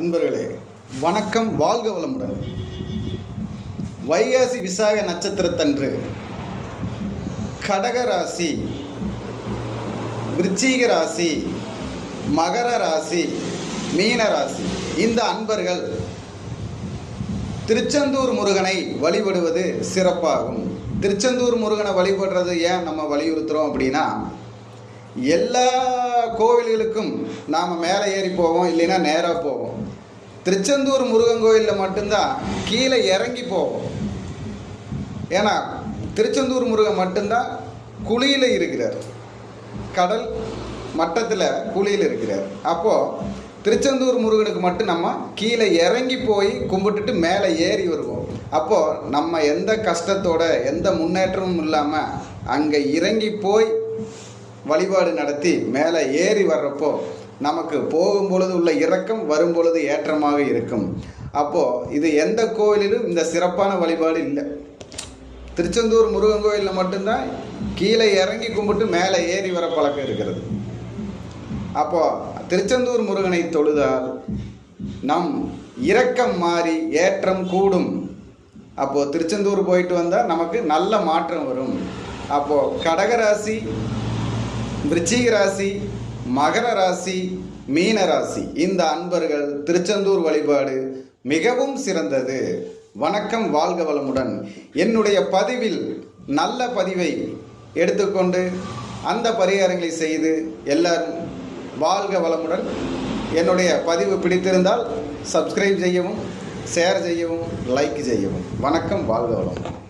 அன்பர்களே வணக்கம் வாழ்க வளமுடன். வைகாசி விசாக நட்சத்திரத்தன்று கடக ராசி விருச்சிக ராசி மகர ராசி மீன ராசி. இந்த அன்பர்கள் திருச்செந்தூர் முருகனை வழிபடுவது சிறப்பாகும். திருச்செந்தூர் முருகனை வழிபடுறது ஏன் நம்ம வலியுறுத்துகிறோம் அப்படின்னா எல்லா கோவில்களுக்கும் நாம் மேலே ஏறி போவோம் இல்லைன்னா நேராக போவோம். திருச்செந்தூர் முருகன் கோயிலில் மட்டும்தான் கீழே இறங்கி போவோம். ஏன்னா திருச்செந்தூர் முருகன் மட்டும்தான் குழியில் இருக்கிறார். கடல் மட்டத்தில் குழியில் இருக்கிறார். அப்போது திருச்செந்தூர் முருகனுக்கு மட்டும் நம்ம கீழே இறங்கி போய் கும்பிட்டுட்டு மேலே ஏறி வருவோம். அப்போது நம்ம எந்த கஷ்டத்தோட எந்த முன்னேற்றமும் இல்லாமல் அங்கே இறங்கி போய் வழிபாடு நடத்தி மேலே ஏறி வர்றப்போ நமக்கு போகும் பொழுது உள்ள இறக்கம் வரும் பொழுது ஏற்றமாக இருக்கும். அப்போது இது எந்த கோவிலிலும் இந்த சிறப்பான வழிபாடு இல்லை. திருச்செந்தூர் முருகன் கோயிலில் மட்டும்தான் கீழே இறங்கி கும்பிட்டு மேலே ஏறி வர பழக்கம் இருக்கிறது. அப்போது திருச்செந்தூர் முருகனை தொழுதால் நம் இரக்கம் மாறி ஏற்றம் கூடும். அப்போது திருச்செந்தூர் போயிட்டு வந்தால் நமக்கு நல்ல மாற்றம் வரும். அப்போது கடகராசி விருச்சிக ராசி மகர ராசி மீன ராசி. இந்த அன்பர்கள் திருச்செந்தூர் வழிபாடு மிகவும் சிறந்தது. வணக்கம் வாழ்க வளமுடன். என்னுடைய பதிவில் நல்ல பதிவை எடுத்துக்கொண்டு அந்த பரிகாரங்களை செய்து எல்லாரும் வாழ்க வளமுடன். என்னுடைய பதிவு பிடித்திருந்தால் சப்ஸ்கிரைப் செய்யவும் ஷேர் செய்யவும் லைக் செய்யவும். வணக்கம் வாழ்க வளமுடன்.